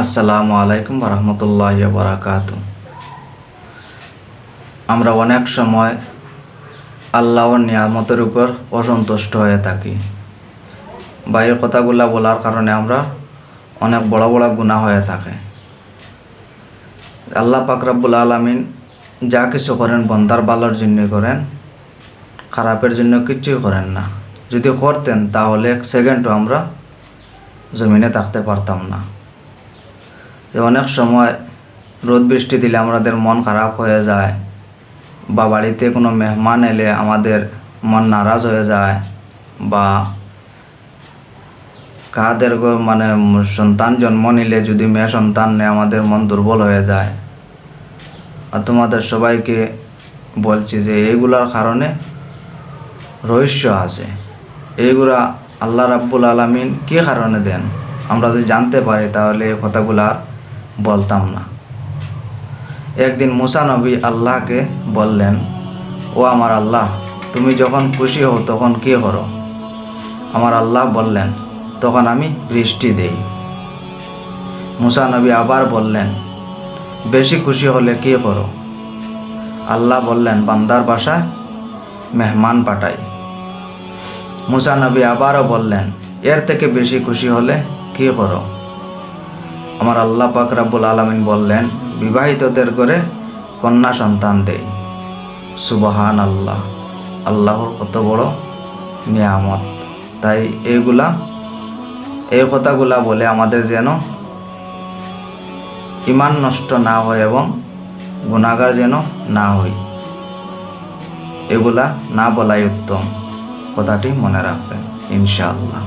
আসসালামু আলাইকুম রহমতুল্লাহ বারাকাত আমরা অনেক সময় আল্লাহর নিয়ামতের উপর অসন্তুষ্ট হয়ে থাকি। বা এই কথাগুলা বলার কারণে আমরা অনেক বড় বড় গুণা হয়ে থাকে। আল্লাহ পাকরাবুল আলমিন যা কিছু করেন বন্দার ভালোর জন্য করেন, খারাপের জন্য কিচ্ছুই করেন না। যদি করতেন তাহলে এক সেকেন্ডও আমরা জমিনে থাকতে পারতাম না। যে অনেক সময় রোদ বৃষ্টি দিলে আমাদের মন খারাপ হয়ে যায় বা বাড়িতে কোনো মেহমান এলে আমাদের মন নারাজ হয়ে যায় বা কাদের মানে সন্তান জন্ম নিলে যদি মেয়ে সন্তান নেয়, আমাদের মন দুর্বল হয়ে যায়। আর তোমাদের সবাইকে বলছি যে এইগুলার কারণে রহস্য আছে। এইগুলা আল্লাহ রাব্বুল আলমিন কী কারণে দেন? আমরা যদি জানতে পারি তাহলে এই কথাগুলা আর বলতাম না। একদিন মুসা নবী আল্লাহকে বললেন, ও আমার আল্লাহ, তুমি যখন খুশি হও তখন কী করো? আমার আল্লাহ বললেন, তখন আমি বৃষ্টি দেই। মুসা নবী আবার বললেন, বেশি খুশি হলে কী করো? আল্লাহ বললেন, বান্দার বাসায় মেহমান পাঠাই। মুসা নবী আবারও বললেন, এর থেকে বেশি খুশি হলে কী করো? আমার আল্লাহ পাক রাব্বুল আলমিন বললেন, বিবাহিতদের করে কন্যা সন্তান দেই সুবহান আল্লাহ আল্লাহর কত বড় নিয়ামত। তাই এইগুলা এই কথাগুলা বলে আমাদের যেন ইমান নষ্ট না হয় এবং গুণাগার যেন না হই এগুলা না বলাই উত্তম। কথাটি মনে রাখবেন, ইনশাআল্লাহ।